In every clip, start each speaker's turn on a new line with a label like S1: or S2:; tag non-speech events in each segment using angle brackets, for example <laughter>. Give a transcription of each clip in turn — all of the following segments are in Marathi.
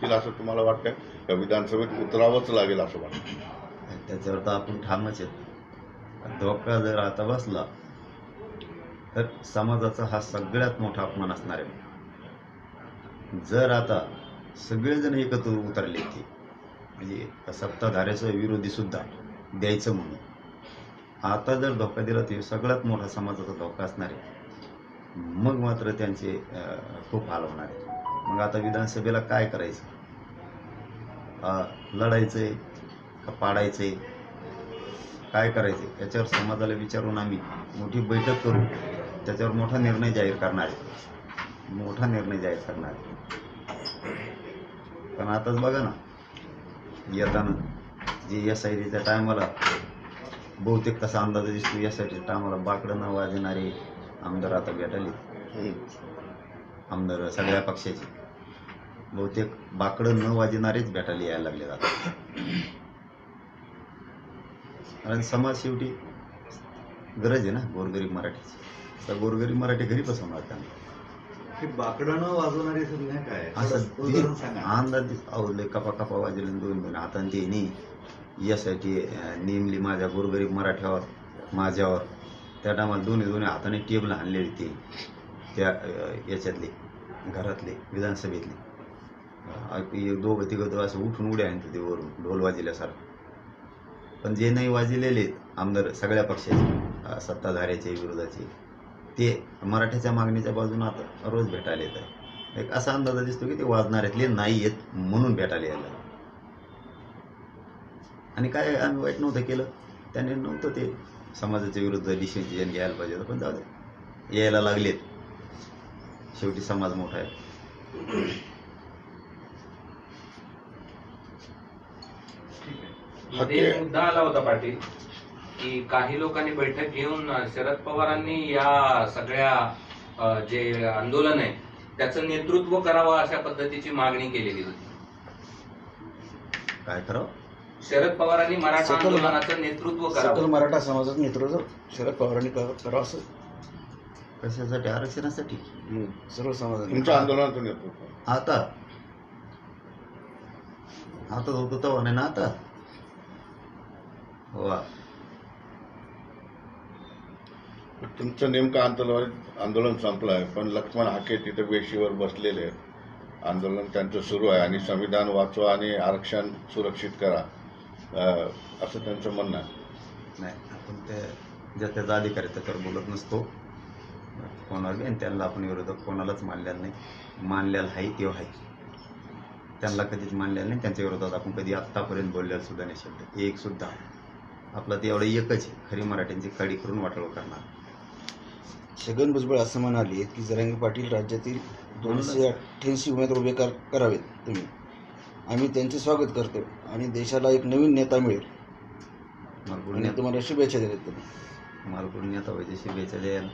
S1: उठतील असं तुम्हाला वाटतं का विधानसभेत उतरावंच लागेल असं वाटतं
S2: त्याच्यावर तर आपण ठामच आहेत धोका जर आता बसला तर समाजाचा हा सगळ्यात मोठा अपमान असणार आहे. जर आता सगळेजण एकत्र उतरले ते म्हणजे सत्ताधाऱ्याचं विरोधी सुद्धा द्यायचं म्हणून आता जर धोका दिला तर सगळ्यात मोठा समाजाचा धोका असणार आहे. मग मात्र त्यांचे खूप हाल होणार आहे मग आता विधानसभेला काय करायचं? लढायचंय का पाडायचंय? काय करायचे याच्यावर समाजाला विचारून आम्ही मोठी बैठक करू. त्याच्यावर मोठा निर्णय जाहीर करणार आहे. मोठा निर्णय जाहीर करणार आहे. पण आताच बघा ना येताना जे एस आय टीच्या टायमाला बहुतेक तसा अंदाज दिसतो. एस आय टीच्या टायमाला बाकडं न वाजणारे आमदार आता भेटाले आमदार सगळ्या पक्षाचे. बहुतेक बाकडं न वाजणारेच भेटायला यायला लागले आता कारण समाज शेवटी गरज आहे ना गोरगरीब मराठीची. तर गोरगरीब मराठी घरी बसवणार त्यांना
S3: हे बाकडानं वाजवणारी संज्ञा काय?
S2: असं लय कपा कपा वाजले दोन दोन हाताने ते नाही यासाठी नेमली माझ्या गोरगरीब मराठ्यावर माझ्यावर. त्या टायमाला दोन्ही दोन्ही हाताने टेबल आणलेली ते. त्या याच्यातले घरातले विधानसभेतले. दोघं तिघं असं उठून उड्या आणतो ते वरून ढोल वाजल्यासारखं. पण जे नाही वाजलेले आमदार सगळ्या पक्षाचे सत्ताधाऱ्याचे विरोधाचे ते मराठ्याच्या मागणीच्या बाजूने आता रोज भेटायला येतात एक असा अंदाज दिसतो की ते वाजणाऱ्यातले नाही आहेत म्हणून भेटायला यायला आणि काय आम्ही वाईट नव्हतं केलं त्याने नव्हतं ते समाजाच्या विरुद्ध डिसिजन घ्यायला पाहिजे होतं पण जाऊ दे यायला लागलेत. शेवटी समाज मोठा आहे.
S4: मध्ये एक मुद्दा आला होता पाटील की काही लोकांनी बैठक घेऊन शरद पवारांनी या सगळ्या जे आंदोलन आहे त्याचं नेतृत्व करावं अशा पद्धतीची मागणी केलेली होती.
S2: काय करावं?
S4: शरद पवारांनी मराठा आंदोलनाचं नेतृत्व करावं.
S5: मराठा समाजाचं नेतृत्व शरद पवारांनी कर- करावं असं?
S2: कशासाठी? आरक्षणासाठी?
S5: सर्व समाजाने
S1: तुमच्या आंदोलनातून नेतृत्व.
S2: आता? आता होतं तेव्हा नाही ना आता? हो.
S1: तुमचं नेमकं आंदोलन आंदोलन संपलं आहे पण लक्ष्मण हाके तिथे वेशीवर बसलेले आहेत. आंदोलन त्यांचं सुरू आहे आणि संविधान वाचवा आणि आरक्षण सुरक्षित करा. असं त्यांचं म्हणणं आहे.
S2: नाही आपण ते ज्या त्याचा अधिकार आहे त्याच्यावर बोलत नसतो. कोणाला बी आणि त्यांना आपण विरोधक कोणालाच मानलेला नाही. मानलेला आहे तेव्हा आहे. त्यांना कधीच मानलेलं नाही त्यांच्या विरोधात आपण कधी आत्तापर्यंत बोललेला सुद्धा नाही शब्द. एक सुद्धा आपला ते एवढं एकच आहे. खरी मराठ्यांची कडी करून वाटोळ करणार.
S5: छगन भुजबळ असं म्हणाले की जरांगे पाटील राज्यातील दोनशे अठ्ठ्याऐंशी उमेदवार उभे कर करावेत तुम्ही. आम्ही त्यांचे स्वागत करतो आणि देशाला एक नवीन नेता मिळेल.
S2: मला
S5: आणि
S2: पुण्यात
S5: तुम्हाला शुभेच्छा देतात त्यांनी
S2: मला पुण्यात पाहिजे शुभेच्छा द्यायला.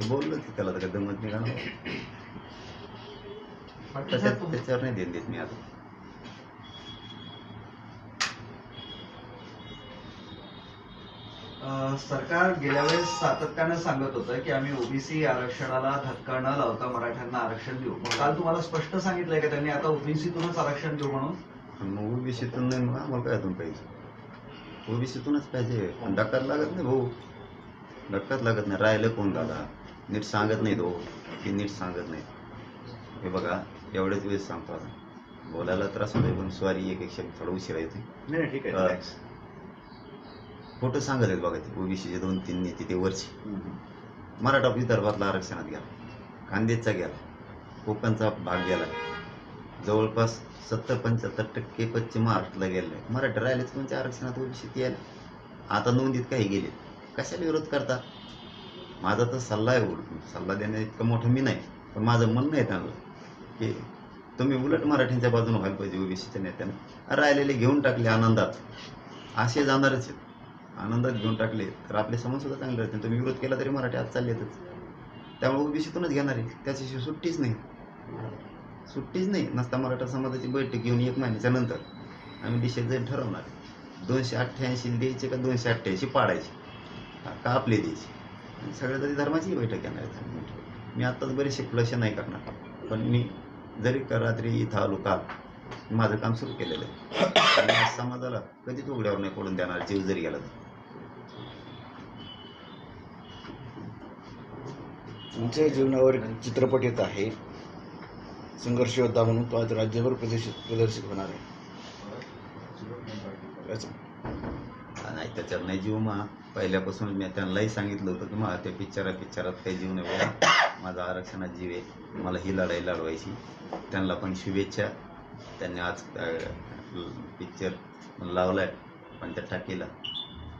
S2: ते बोललो की त्याला तर काय दमत नाही का <laughs> त्याच्यात त्याच्यावर नाही देत देत मी आता.
S3: सरकार गेल्या वेळेस सातत्यानं सांगत होतं की आम्ही ओबीसी आरक्षणाला धक्का न लावता मराठ्यांना आरक्षण देऊ. मग काल तुम्हाला स्पष्ट सांगितलंय का त्यांनी आता ओबीसीतूनच आरक्षण देऊ म्हणून?
S2: मग ओबीसीतून नाही मग आम्हाला काय अजून पाहिजे ओबीसीतूनच पाहिजे. पण धक्काच लागत नाही भाऊ. धक्काच लागत नाही. राहिलं कोण दादा? नीट सांगत नाही तो की नीट सांगत नाही. हे बघा एवढ्याच वेळेस सांगतो आता. बोलायला त्रास होतोय पण स्वारी एक एक शब्द थोडा उशिरा येते
S3: नाही नाही, ठीक आहे
S2: फोटो सांगत आहेत बघा ते ओबीसीचे दोन तीन नेते ते वरचे. मराठा विदर्भातला आरक्षणात गेला. खानदेशचा गेला. कोकणचा भाग गेला. जवळपास सत्तर पंच्याहत्तर टक्के पश्चिम महाराष्ट्राला गेले. मराठी राहिलेच कोणत्या आरक्षणात ओबीसी ते आले. आता नोंदीत काही गेले. कशाला विरोध करता? माझा तर सल्ला आहे उलट सल्ला देण्या इतकं मोठं मी नाही. पण माझं म्हणणं आहे त्यांना की तुम्ही उलट मराठींच्या बाजूने व्हायला पाहिजे ओबीसीच्या नेत्यानं. राहिलेले घेऊन टाकले आनंदात. असे जाणारच आहेत. आनंदात घेऊन टाकले तर आपले समजसुद्धा चांगले राहतील. तुम्ही विरोध केला तरी मराठी आज चालले येतच. त्यामुळे ओबीसीतूनच घेणार आहे. त्याच्याशिवाय सुट्टीच नाही. सुट्टीच नाही. नसता मराठा समाजाची बैठक घेऊन एक महिन्याच्या नंतर. आम्ही डिसिजन ठरवणार दोनशे अठ्ठ्याऐंशी द्यायचे का दोनशे अठ्ठ्याऐंशी पाडायचे. का- आपले द्यायचे? आणि सगळ्या तरी धर्माची बैठक घेणार आहे मी आत्ताच बरेचसे खुलाशे नाही करणार. पण मी जरी का रात्री इथं आलो काल माझं काम सुरू केलेलं आहे. समाजाला कधीच उघड्यावर नाही पडून देणार जीव जरी गेला तर.
S5: तुमच्या जीवनावर एक चित्रपट येत आहे. संघर्ष योद्धा म्हणून तो आज राज्यभर प्रदर्शित प्रदर्शित होणार आहे.
S2: नाही त्याच्यात नाही जीव मा. पहिल्यापासून मी त्यांनाही सांगितलं होतं की मा त्या पिक्चरात पिक्चरात काही जीव नाही बाबा माझा आरक्षणात जीव आहे. मला ही लढाई लढवायची. त्यांना पण शुभेच्छा. त्यांनी आज पिक्चर लावलाय पण त्या टाकीला.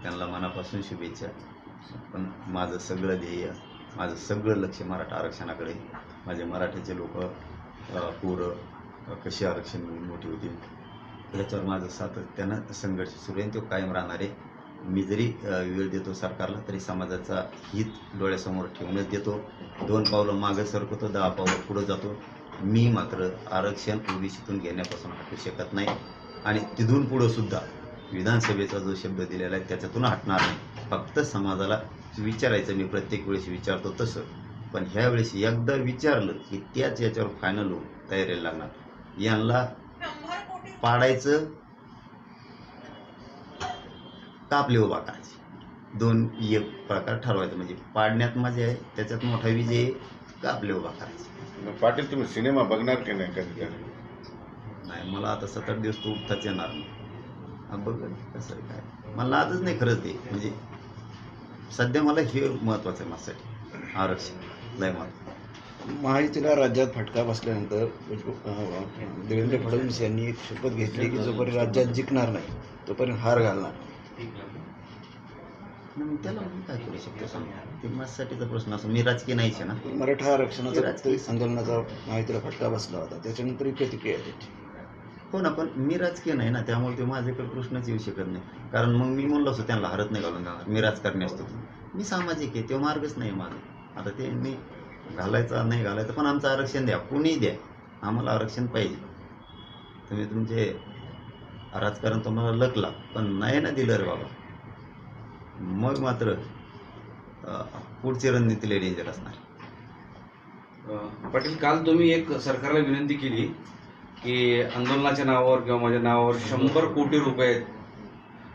S2: त्यांना मनापासून शुभेच्छा. पण माझं सगळं ध्येय माझं सगळं लक्ष मराठा आरक्षणाकडे. माझे मराठीचे लोक पोरं कशी आरक्षण मिळून मोठी होतील याच्यावर माझं सातत्यानं संघर्ष सुरू आहे तो कायम राहणार आहे. मी जरी वेळ देतो सरकारला तरी समाजाचा हित डोळ्यासमोर ठेवूनच देतो. दोन पावलं मागं सरकतो दहा पावलं पुढं जातो. मी मात्र आरक्षण ओबीसीतून घेण्यापासून हटू शकत नाही. आणि तिथून पुढंसुद्धा विधानसभेचा जो शब्द दिलेला आहे त्याच्यातून हटणार नाही. फक्त समाजाला विचारायचं मी प्रत्येक वेळेस विचारतो तसं. पण ह्या वेळेस एकदा विचारलं की त्याच याच्यावर फायनल होऊन तयारीला लागणार. यांना पाडायचं कापले उभा करायचे. दोन एक प्रकार ठरवायचं. म्हणजे पाडण्यात मजा आहे त्याच्यात मोठा विजय कापले उभा करायचे.
S1: पाटील तुम्ही सिनेमा बघणार की नाही कधीतरी
S2: नाही मला आता सात आठ दिवस तो उठताच येणार नाही. बघ कसं काय. मला आजच नाही खरंच ते म्हणजे सध्या मला हे महत्वाचं आहे माझ्यासाठी. आरक्षण लय महत्त्व
S5: महायुतीला राज्यात फटका बसल्यानंतर अं, देवेंद्र फडणवीस यांनी एक शपथ घेतली की जोपर्यंत राज्यात जिंकणार नाही तोपर्यंत हार घालणार
S2: त्याला मी काय करू शकतो सांगा. ते माझ्यासाठीचा प्रश्न असो मी राजकीय नाहीच आहे ना.
S5: मराठा आरक्षणाचा आंदोलनाचा महायुतीला फटका बसला होता त्याच्यानंतर ही प्रतिक्रिया त्याची.
S2: हो ना पण मी राजकीय नाही ना त्यामुळे ते माझ्याकडे प्रश्नच येऊ शकत नाही. कारण मग मी म्हणलो असतो त्यांना हरत नाही घालून घालणार मी राजकारणी असतो. मी सामाजिक आहे तो मार्गच नाही माझा. आता ते मी घालायचा नाही घालायचं पण आमचं आरक्षण द्या. कुणी द्या. आम्हाला आरक्षण पाहिजे. तुम्ही तुमचे राजकारण तुम्हाला लकला पण नाही ना दिलं रे बाबा. मग मात्र पुढची रणनीती लय डेंजर असणार
S6: पाटील काल तुम्ही एक सरकारला विनंती केली. की आंदोलनाच्या नावावर किंवा माझ्या नावावर शंभर कोटी रुपये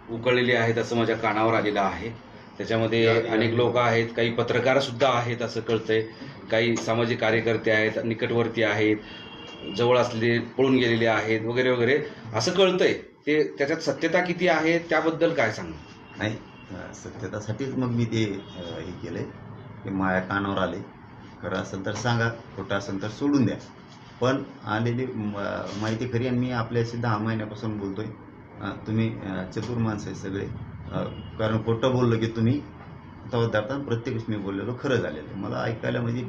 S6: उकळलेले आहेत असं माझ्या कानावर आलेलं आहे. त्याच्यामध्ये अनेक लोक आहेत काही पत्रकार सुद्धा आहेत असं कळतंय. काही सामाजिक कार्यकर्ते आहेत निकटवर्ती आहेत जवळ असलेले पळून गेलेले आहेत वगैरे वगैरे. असं कळतंय. ते त्याच्यात सत्यता किती आहे त्याबद्दल काय सांगा
S2: नाही सत्यतासाठीच मग मी ते हे केलंय. की माया कानावर आले. खरं असेल तर सांगा खोटं असेल तर सोडून द्या. पण आलेली माहिती खरी आणि मी आपल्याशी दहा महिन्यापासून बोलतोय तुम्ही चतुर माणसं आहे सगळे कारण खोटं बोललं की तुम्ही तवदारता प्रत्येक मी बोललेलो खरं झालेलं आहे. मला ऐकायला म्हणजे